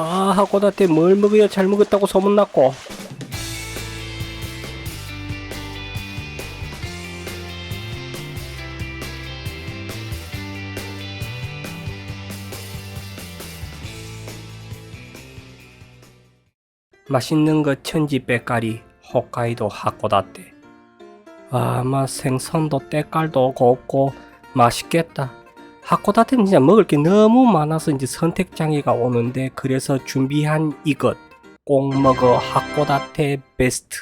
아 하고다테 뭘 먹어야 잘 먹었다고 소문났고. 맛있는 거 천지 빼까리 홋카이도 하코다테. 아마 생선도 때깔도 곱고 맛있겠다 하코다테는 진짜 먹을 게 너무 많아서 이제 선택 장애가 오는데 그래서 준비한 이것. 꼭 먹어. 하코다테 베스트.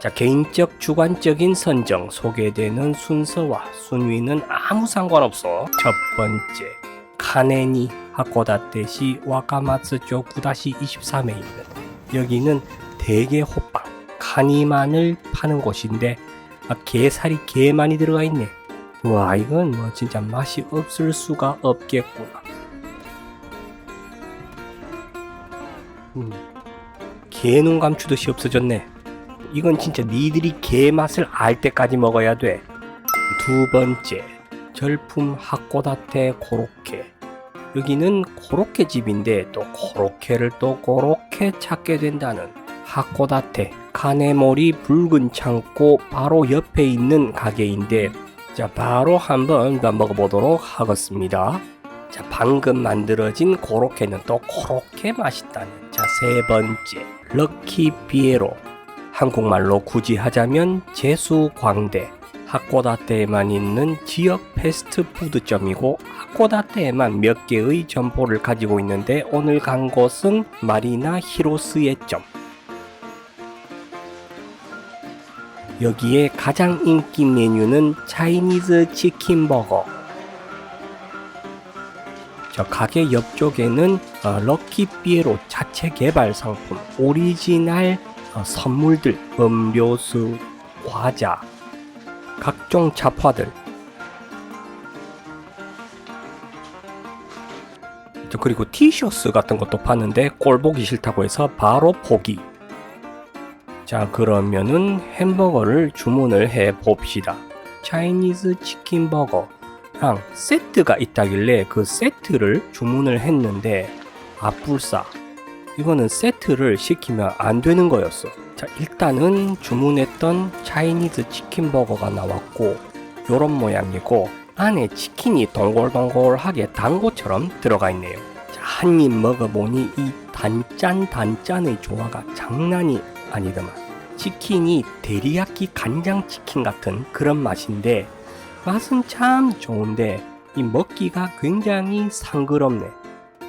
자 개인적 주관적인 선정 소개되는 순서와 순위는 아무 상관없어. 첫 번째 카네니 하코다테시 와카마츠조 9-23에 있는 여기는 대게 호빵 카니만을 파는 곳인데 아, 게살이 개 많이 들어가 있네 와 이건 뭐 진짜 맛이 없을 수가 없겠구나. 음, 개눈 감추듯이 없어졌네. 이건 진짜 니들이 게 맛을 알 때까지 먹어야 돼. 두 번째 절품 하코다테 고로케. 여기는 고로케 집인데 또 고로케를 또 고로케 찾게 된다는 하코다테 카네모리 붉은 창고 바로 옆에 있는 가게인데 자 바로 한번 먹어보도록 하겠습니다. 자 방금 만들어진 고로케는 또 고로케 맛있다는 자 세 번째 럭키 비에로. 한국말로 굳이 하자면 제수광대. 하코다테에만 있는 지역 패스트푸드점이고 하코다테에만 몇 개의 점포를 가지고 있는데 오늘 간 곳은 마리나 히로스의 점 여기에 가장 인기 메뉴는 차이니즈 치킨 버거. 저 가게 옆쪽에는 어, 럭키 피에로 자체 개발 상품, 오리지널 어, 선물들, 음료수, 과자, 각종 잡화들. 저 그리고 티셔츠 같은 것도 파는데 꼴 보기 싫다고 해서 바로 포기. 자 그러면은 햄버거를 주문을 해 봅시다. 차이니즈 치킨 버거랑 세트가 있다길래 그 세트를 주문을 했는데 아뿔싸 이거는 세트를 시키면 안 되는 거였어. 자 일단은 주문했던 차이니즈 치킨 버거가 나왔고 요런 모양이고 안에 치킨이 동글동글하게 단고처럼 들어가 있네요. 한 입 먹어보니 이 단짠 단짠의 조화가 장난이 아니더만 치킨이 데리야끼 간장 치킨 같은 그런 맛인데 맛은 참 좋은데 이 먹기가 굉장히 상그럽네.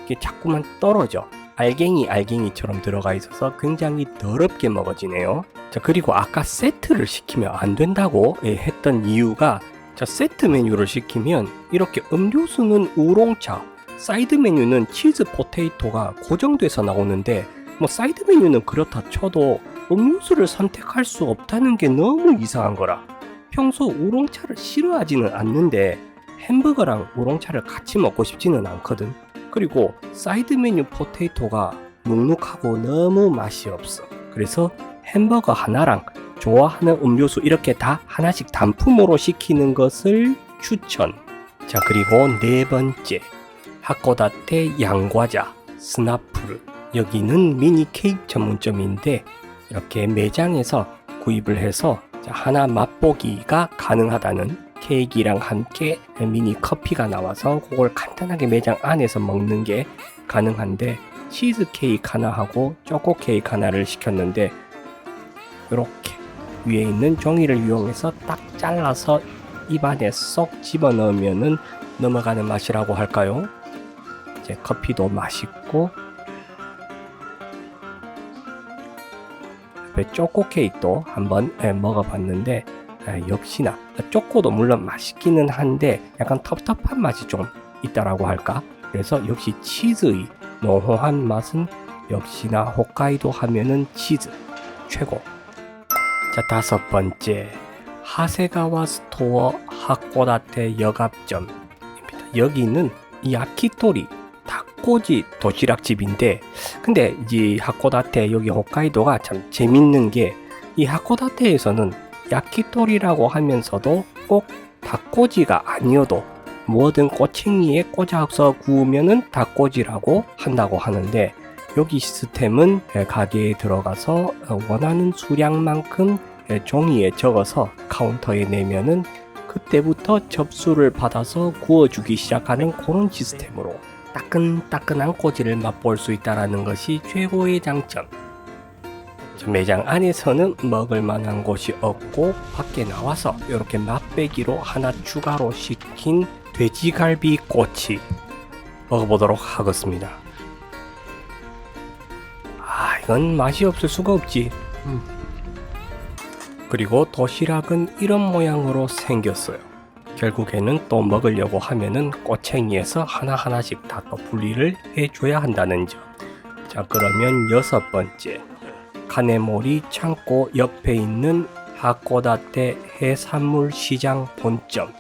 이게 자꾸만 떨어져. 알갱이 알갱이처럼 들어가 있어서 굉장히 더럽게 먹어지네요. 자 그리고 아까 세트를 시키면 안 된다고 예, 했던 이유가 자 세트 메뉴를 시키면 이렇게 음료수는 우롱차 사이드 메뉴는 치즈 포테이토가 고정돼서 나오는데 뭐 사이드 메뉴는 그렇다 쳐도 음료수를 선택할 수 없다는 게 너무 이상한 거라. 평소 우롱차를 싫어하지는 않는데 햄버거랑 우롱차를 같이 먹고 싶지는 않거든. 그리고 사이드 메뉴 포테이토가 눅눅하고 너무 맛이 없어. 그래서 햄버거 하나랑 좋아하는 음료수 이렇게 다 하나씩 단품으로 시키는 것을 추천. 자, 그리고 네 번째. 하코다테 양과자 스나프르. 여기는 미니 케이크 전문점인데 이렇게 매장에서 구입을 해서 하나 맛보기가 가능하다는 케이크랑 함께 미니 커피가 나와서 그걸 간단하게 매장 안에서 먹는 게 가능한데 치즈 케이크 하나 하고 초코 케이크 하나를 시켰는데 이렇게 위에 있는 종이를 이용해서 딱 잘라서 입안에 쏙 집어 넣으면은 넘어가는 맛이라고 할까요? 이제 커피도 맛있고 초코 케이크도 한번 예, 먹어봤는데 예, 역시나. 초코도 물론 맛있기는 한데 약간 텁텁한 맛이 좀 있다라고 할까? 그래서 역시 치즈의濃厚한 맛은 역시나 홋카이도 하면은 치즈 최고. 자 다섯 번째. 하세가와 스토어 하코다테 여갑점입니다. 여기는 야키토리 닭꼬지 도시락집인데 근데 이 하코다테 여기 홋카이도가 참 재밌는 게 이 하코다테에서는 야키토리라고 하면서도 꼭 닭꼬지가 아니어도 뭐든 꼬챙이에 꽂아서 구우면은 닭꼬지라고 한다고 하는데 여기 시스템은 에, 가게에 들어가서 어, 원하는 수량만큼 에, 종이에 적어서 카운터에 내면은 그때부터 접수를 받아서 구워주기 시작하는 그런 시스템으로 따끈따끈한 꼬지를 맛볼 수 있다는 것이 최고의 장점. 저 매장 안에서는 먹을 만한 곳이 없고 밖에 나와서 이렇게 맛배기로 하나 추가로 시킨 돼지갈비 꼬치 먹어보도록 하겠습니다. 아 이건 맛이 없을 수가 없지. 음. 그리고 도시락은 이런 모양으로 생겼어요. 결국에는 또 먹으려고 하면은 꼬챙이에서 하나하나씩 다 또 분리를 해줘야 한다는 점. 자, 그러면 여섯 번째. 카네모리 창고 옆에 있는 하코다테 해산물 시장 본점.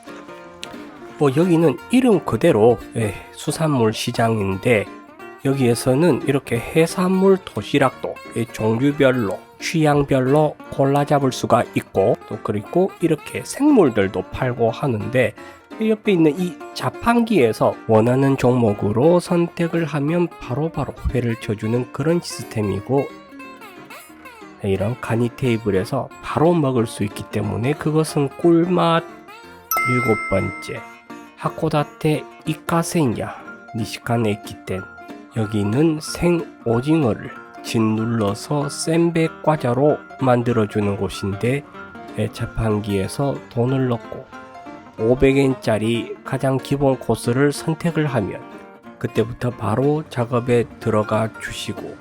뭐 여기는 이름 그대로 예, 수산물 시장인데 여기에서는 이렇게 해산물 도시락도 예, 종류별로 취향별로 골라 잡을 수가 있고 또 그리고 이렇게 생물들도 팔고 하는데 이 옆에 있는 이 자판기에서 원하는 종목으로 선택을 하면 바로 바로 회를 쳐주는 그런 시스템이고 이런 간이 테이블에서 바로 먹을 수 있기 때문에 그것은 꿀맛 일곱 번째. 하코다테 이카센야 니시칸 에키텐 여기는 생 오징어를 짓눌러서 센배 과자로 만들어주는 곳인데 에, 자판기에서 돈을 넣고 500엔짜리 가장 기본 코스를 선택을 하면 그때부터 바로 작업에 들어가 주시고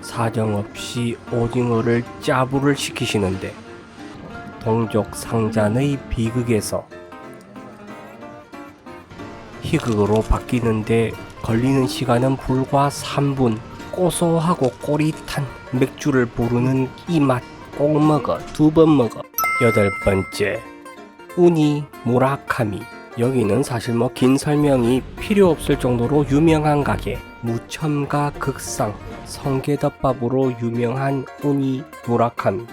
사정없이 오징어를 짜부를 시키시는데 동족 상잔의 비극에서 희극으로 바뀌는데 걸리는 시간은 불과 3분 고소하고 꼬릿한 맥주를 부르는 이 맛. 꼭 먹어 두 번 먹어. 여덟 번째 우니 무라카미. 여기는 사실 뭐 긴 설명이 필요 없을 정도로 유명한 가게. 무첨가 극상 성게덮밥으로 유명한 우니 무라카미.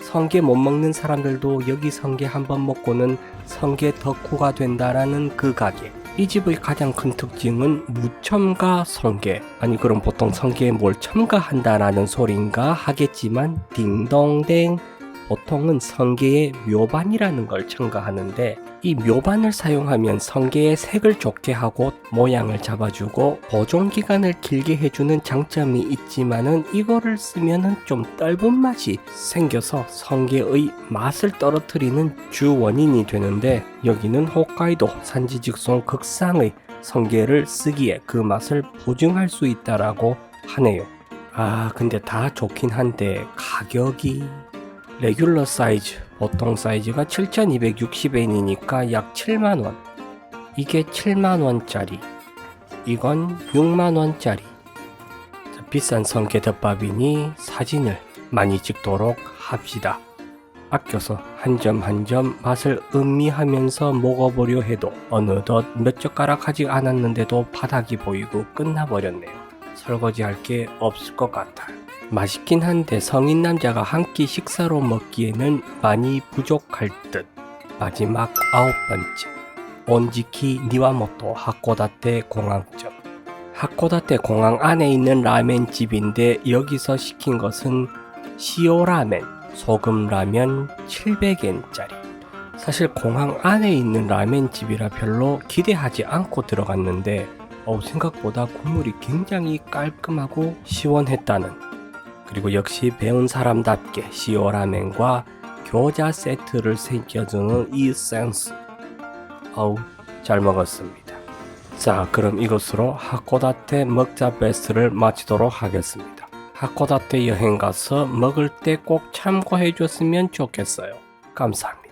성게 못 먹는 사람들도 여기 성게 한번 먹고는 성게 덕후가 된다라는 그 가게 이 집의 가장 큰 특징은 무첨가 성게 아니 그럼 보통 성게에 뭘 첨가한다라는 소린가 하겠지만 딩동댕 보통은 성게에 묘반이라는 걸 첨가하는데 이 묘반을 사용하면 성게의 색을 좋게 하고 모양을 잡아주고 보존 기간을 길게 해주는 장점이 있지만은 이거를 쓰면은 좀 떫은 맛이 생겨서 성게의 맛을 떨어뜨리는 주 원인이 되는데 여기는 홋카이도 산지 직송 극상의 성게를 쓰기에 그 맛을 보증할 수 있다라고 하네요. 아 근데 다 좋긴 한데 가격이 레귤러 사이즈 보통 사이즈가 7260엔이니까 약 7만원. 이게 7만원짜리. 이건 6만원짜리. 비싼 성게덮밥이니 사진을 많이 찍도록 합시다. 아껴서 한 점 한 점 맛을 음미하면서 먹어보려 해도 어느덧 몇 젓가락 하지 않았는데도 바닥이 보이고 끝나버렸네요. 설거지할 게 없을 것 같아요 맛있긴 한데 성인 남자가 한 끼 식사로 먹기에는 많이 부족할 듯. 마지막 아홉 번째. 온지키 니와모토 하코다테 공항점. 하코다테 공항 안에 있는 라멘 집인데 여기서 시킨 것은 시오라멘, 소금 라면 700엔짜리. 사실 공항 안에 있는 라멘 집이라 별로 기대하지 않고 들어갔는데 어, 생각보다 국물이 굉장히 깔끔하고 시원했다는 그리고 역시 배운 사람답게 시오라멘과 교자 세트를 새겨주는 이 센스. 어우, 잘 먹었습니다. 자, 그럼 이것으로 하코다테 먹자 베스트를 마치도록 하겠습니다. 하코다테 여행 가서 먹을 때 꼭 참고해 줬으면 좋겠어요. 감사합니다.